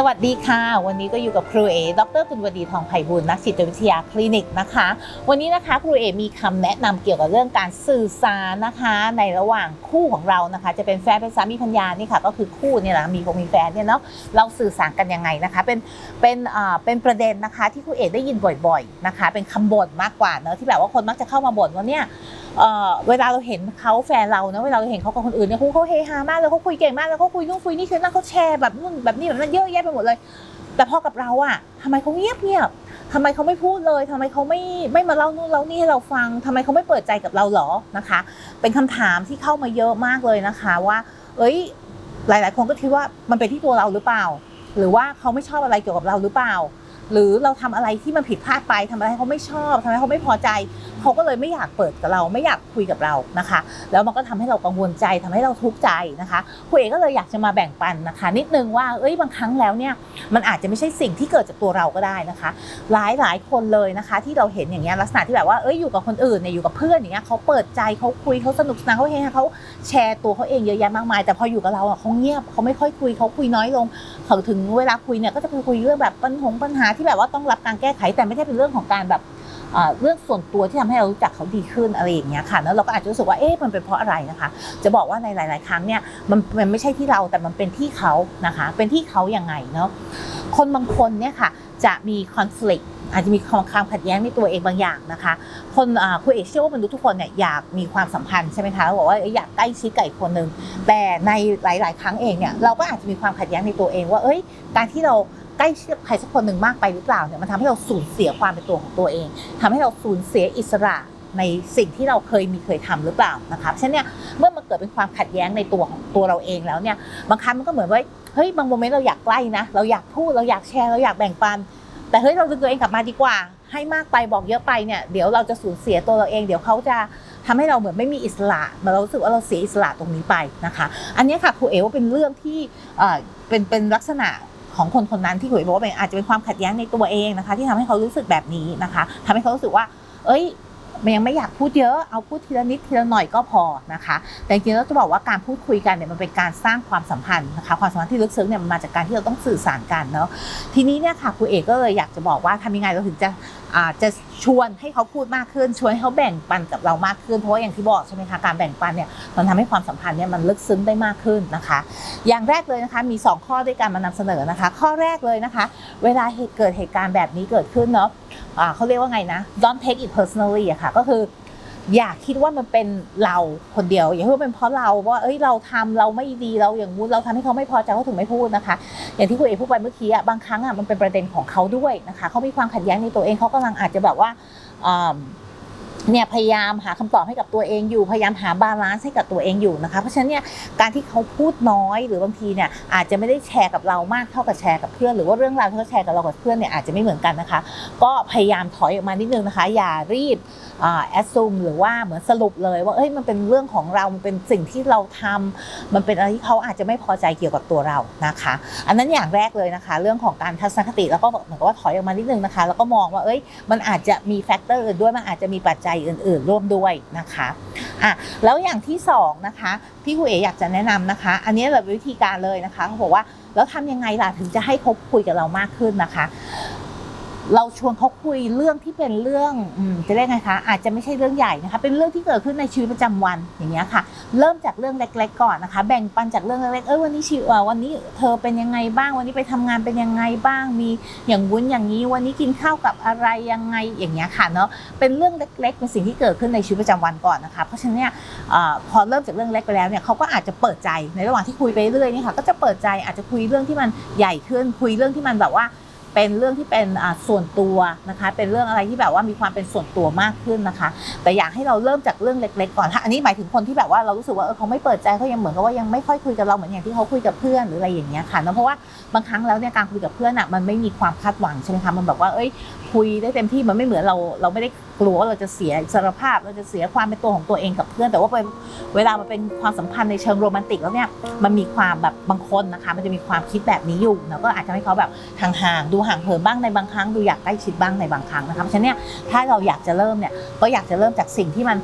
สวัสดีค่ะ วันนี้ก็อยู่กับครูเอ ดร กุลวดีทองไพบูลย์นักจิตวิทยาคลินิกนะคะ วันนี้นะคะครูเอมีคำแนะนำเกี่ยวกับเรื่องการสื่อสารนะคะ ในระหว่างคู่ของเรานะคะ จะเป็นแฟนเป็นสามีพัญญานี่ค่ะก็คือคู่เนี่ยแหละมีคงมีแฟนเนี่ยเนาะเราสื่อสารกันยังไงนะคะ เป็นเป็นอ่าเป็นประเด็นนะคะที่ครูเอได้ยินบ่อย ๆนะคะ เป็นคำบ่นมากกว่าเนอะที่แบบว่าคนมักจะเข้ามาบ่นว่าเนี่ย เวลาเราเห็นเขาแฟนเรานะเวลาเราเห็นเขากับคนอื่นเนี่ยเขาเฮฮามากเลยเขาคุยเก่งมากเลยเขาคุยนู่นคุยนี่คือนั่นเขาแชร์แบบนู่นแบบนี้แบบนั้นเยอะแยะไปหมดเลย แต่พอกับเราอะทำไมเขาเงียบเงียบทำไมเขาไม่พูดเลยทำไมเขาไม่ไม่มาเล่านู่นเล่านี่ให้เราฟังทำไมเขาไม่เปิดใจกับเราหรอนะคะ เป็นคำถามที่เข้ามาเยอะมากเลยนะคะว่า เอ้ย หลาย ๆ คนก็คิดว่ามันเป็นที่ตัวเราหรือเปล่า หรือว่าเขาไม่ชอบอะไรเกี่ยวกับเราหรือเปล่า หรือเราทำอะไรที่มันผิดพลาดไปทำอะไรเขาไม่ชอบทำให้เขาไม่พอใจเขาก็เลยไม่อยากเปิดกับเราไม่อยากคุยกับเรานะคะ แล้วมันก็ทำให้เรากังวลใจทำให้เราทุกข์ใจนะคะคุยเอกก็เลยอยากจะมาแบ่งปันนะคะ นิดนึงว่าเอ้ยบางครั้งแล้วเนี่ยมันอาจจะไม่ใช่สิ่งที่เกิดจากตัวเราก็ได้นะคะ หลายหลายคนเลยนะคะ ที่เราเห็นอย่างเงี้ยลักษณะที่แบบว่าเอ้ยอยู่กับคนอื่นเนี่ยอยู่กับเพื่อนอย่างเงี้ยเขาเปิดใจเขาคุยเขาสนุกสนานเขาเฮฮาเขาแชร์ตัวเขาเองเยอะแยะมากมาย แต่พออยู่กับเราอะเขาเงียบเขาไม่ค่อยคุยเขาคุยน้อยลงเขาถึงเวลาคุยเนี่ยก็จะไปคุยเรื่องแบบปัญหาที่แบบว่าต้องรับการแก้ไขแต่ไม่ได้เป็นเรื่องของการแบบ เรื่องส่วนตัวที่ทำให้เรารู้จักเขาดีขึ้นอะไรอย่างเงี้ยค่ะแล้วเราก็อาจจะรู้สึกว่าเอ๊ะมันเป็นเพราะอะไรนะคะ จะบอกว่าในหลาย ๆ ครั้งเนี่ยมันมันไม่ใช่ที่เราแต่มันเป็นที่เขานะคะ เป็นที่เขาอย่างไงเนาะคนบางคนเนี่ยค่ะจะมีคอน FLICT อาจจะมีความขัดแย้งในตัวเองบางอย่างนะคะ คนคุณเอกเชื่อว่ามนุษย์ทุกคนเนี่ยอยากมีความสัมพันธ์ใช่ไหมคะบอกว่าอยอยากใกล้ชิดกับอีกคนนึงแต่ในหลาย ๆ ครั้งเองเนี่ยเราก็อาจจะมีความขัดแย้งในตัวเองว่าเอ้ย การที่เรา ใกล้ชิดใครสักคนหนึ่งมากไปหรือเปล่าเนี่ยมันทำให้เราสูญเสียความเป็นตัวของตัวเองทำให้เราสูญเสียอิสระในสิ่งที่เราเคยมีเคยทำหรือเปล่านะคะเพราะฉะนั้นเนี่ยเมื่อมันเกิดเป็นความขัดแย้งในตัวของตัวเราเองแล้วเนี่ยบางครั้งมันก็เหมือนว่าเฮ้ยบางโมเมนต์เราอยากใกล้นะเราอยากพูดเราอยากแชร์เราอยากแบ่งปัน แต่เฮ้ยเราดึงตัวเองกลับมาดีกว่า ให้มากไปบอกเยอะไปเนี่ยเดี๋ยวเราจะสูญเสียตัวเราเอง เดี๋ยวเขาจะทำให้เราเหมือนไม่มีอิสระเหมือนเราสึกว่าเราเสียอิสระตรงนี้ไปนะคะ อันนี้ค่ะครูเอ๋ว่าเป็นเรื่องที่เอ่อเป็นเป็นลักษณะ ของคนคนนั้นที่ครูเอ๋บอกว่าเป็นอาจจะเป็นความขัดแย้งในตัวเองนะคะ ที่ทำให้เขารู้สึกแบบนี้นะคะทำให้เขารู้สึกว่า เอ้ยมันยังไม่อยากพูดเยอะเอาพูดทีละนิดทีละหน่อยก็พอนะคะ แต่จริงๆแล้วจะบอกว่าการพูดคุยกันเนี่ยมันเป็นการสร้างความสัมพันธ์นะคะ ความสัมพันธ์ที่ลึกซึ้งเนี่ยมันมาจากการที่เราต้องสื่อสารกันเนาะทีนี้เนี่ยค่ะครูเอกก็เลยอยากจะบอกว่าทำยังไงเราถึงจะ อาจะชวนให้เขาพูดมากขึ้น ชวนให้เขาแบ่งปันกับเรามากขึ้นเพราะว่าอย่างที่บอกใช่ไหมคะการแบ่งปันเนี่ยมันทำให้ความสัมพันธ์เนี่ยมันลึกซึ้งได้มากขึ้นนะคะ อย่างแรกเลยนะคะมี 2 ข้อด้วยกันมานำเสนอนะคะ ข้อแรกเลยนะคะ เวลาเหตุเกิดเหตุการณ์แบบนี้เกิดขึ้นเนาะะเขาเรียกว่าไงนะ don't take it personally อะค่ะก็คือ อย่าคิดว่ามันเป็นเราคนเดียว อย่าคิดว่าเป็นเพราะเราว่าเอ้ยเราทำเราไม่ดีเราอย่างงู้นเราทำให้เขาไม่พอใจเขาถึงไม่พูดนะคะ อย่างที่คุณเอกพูดไปเมื่อกี้อะบางครั้งอะมันเป็นประเด็นของเขาด้วยนะคะเขามีความขัดแย้งในตัวเองเขากำลังอาจจะแบบว่าอ่า เนี่ยพยายามหาคำตอบให้กับตัวเองอยู่ พยายามหาบาลานซ์ให้กับตัวเองอยู่นะคะ เพราะฉะนั้นเนี่ยการที่เขาพูดน้อยหรือบางทีเนี่ยอาจจะไม่ได้แชร์กับเรามากเท่ากับแชร์กับเพื่อน หรือว่าเรื่องราวที่เขาแชร์กับเรากับเพื่อนเนี่ยอาจจะไม่เหมือนกันนะคะ ก็พยายามถอยออกมานิดนึงนะคะ อย่ารีบแอดซูมหรือว่าเหมือนสรุปเลยว่าเอ้ยมันเป็นเรื่องของเรา มันเป็นสิ่งที่เราทำมันเป็นอะไรที่เขาอาจจะไม่พอใจเกี่ยวกับตัวเรานะคะ อันนั้นอย่างแรกเลยนะคะ เรื่องของการทัศนคติแล้วก็เหมือนกับว่าถอยออกมานิดนึงนะคะ แล้วก็มองว่าเอ้ยมันอาจจะมีแฟกเตอร์อื่นด้วยมันอาจจะมีปัจจัยอื่นๆ ร่วมด้วยนะคะอะแล้วอย่างที่สองนะคะพี่ครูเออยากจะแนะนำนะคะ อันนี้แบบวิธีการเลยนะคะเขาบอกว่าแล้วทำยังไงล่ะถึงจะให้เขาคุยกับเรามากขึ้นนะคะ เราชวนเขาคุยเรื่องที่เป็นเรื่องอจะเรียกไงคะอาจจะไม่ใช่เรื่องใหญ่นะคะเป็นเรื่องที่เกิดขึ้นในชีวิตประจำวันอย่างเงี้ยค่ะ เริ่มจากเรื่องเล็ก ๆ ก่อนนะคะ แบ่งปันจากเรื่องเล็กๆเออวันนี้ชีวิตวันนี้เธอเป็นยังไงบ้างวันนี้ไปทำงานเป็นยังไงบ้างมีอย่างวุ้นอย่างนี้ วันนี้กินข้าวกับอะไรยังไงอย่างเงี้ยค่ะเนาะเป็นเรื่องเล็กๆเป็นสิ่งที่เกิดขึ้นในชีวิตประจำวันก่อนนะคะเพราะฉะนั้นเนี่ยอพอเริ่มจากเรื่องเล็กไปแล้วเนี่ยเขาก็อาจจะเปิดใจในระหว่างที่คุยไปเรื่อยนี่ค่ะก็จะเปิดใจอาจจะคุยเรื่องที่มันใหญ่ขึ้นคุยเรื่องที่มันแบบว่า เป็นเรื่องที่เป็นอ่าส่วนตัวนะคะ เป็นเรื่องอะไรที่แบบว่ามีความเป็นส่วนตัวมากขึ้นนะคะ แต่อยากให้เราเริ่มจากเรื่องเล็ก ๆ ก่อนถ้าอันนี้หมายถึงคนที่แบบว่าเรารู้สึกว่าเออเขาไม่เปิดใจเขายังเหมือนกับว่ายังไม่ค่อยคุยกับเราเหมือนอย่างที่เขาคุยกับเพื่อนหรืออะไรอย่างเงี้ยค่ะเนอะเพราะว่าบางครั้งแล้วเนี่ยการคุยกับเพื่อนอะมันไม่มีความคาดหวังใช่ไหมคะมันแบบว่าเอ้ยคุยได้เต็มที่มันไม่เหมือนเราเราไม่ได้ กลัวว่าเราจะเสียอิสรภาพ เราจะเสียความเป็นตัวของตัวเองกับเพื่อน แต่ว่าเวลามันเป็นความสัมพันธ์ในเชิงโรแมนติกแล้วเนี่ยมันมีความแบบบางคนนะคะ มันจะมีความคิดแบบนี้อยู่แล้วก็อาจจะให้เขาแบบห่างๆดูห่างเหินบ้างในบางครั้งดูอยากใกล้ชิดบ้างในบางครั้งนะคะเพราะฉะนั้นเนี่ยถ้าเราอยากจะเริ่มเนี่ยก็อยากจะเริ่มจากสิ่งที่มัน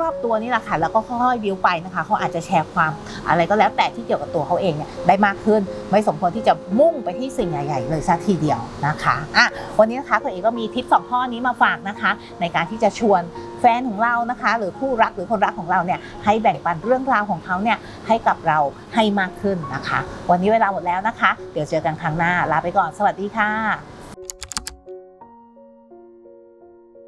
รอบๆตัวนี่แหละค่ะแล้วก็ค่อยๆบิวไปนะคะเขาอาจจะแชร์ความอะไรก็แล้วแต่ที่เกี่ยวกับตัวเขาเองเนี่ยได้มากขึ้น ไม่สมควรที่จะมุ่งไปที่สิ่งใหญ่ๆเลยซะทีเดียวนะคะอะวันนี้นะคะคุณเอกก็มีทิปสองข้อนี้มาฝากนะคะในการที่จะชวนแฟนของเรานะคะ หรือคู่รักหรือคนรักของเราเนี่ยให้แบ่งปันเรื่องราวของเขาเนี่ยให้กับเราให้มากขึ้นนะคะ วันนี้เวลาหมดแล้วนะคะ เดี๋ยวเจอกันครั้งหน้าลาไปก่อนสวัสดีค่ะ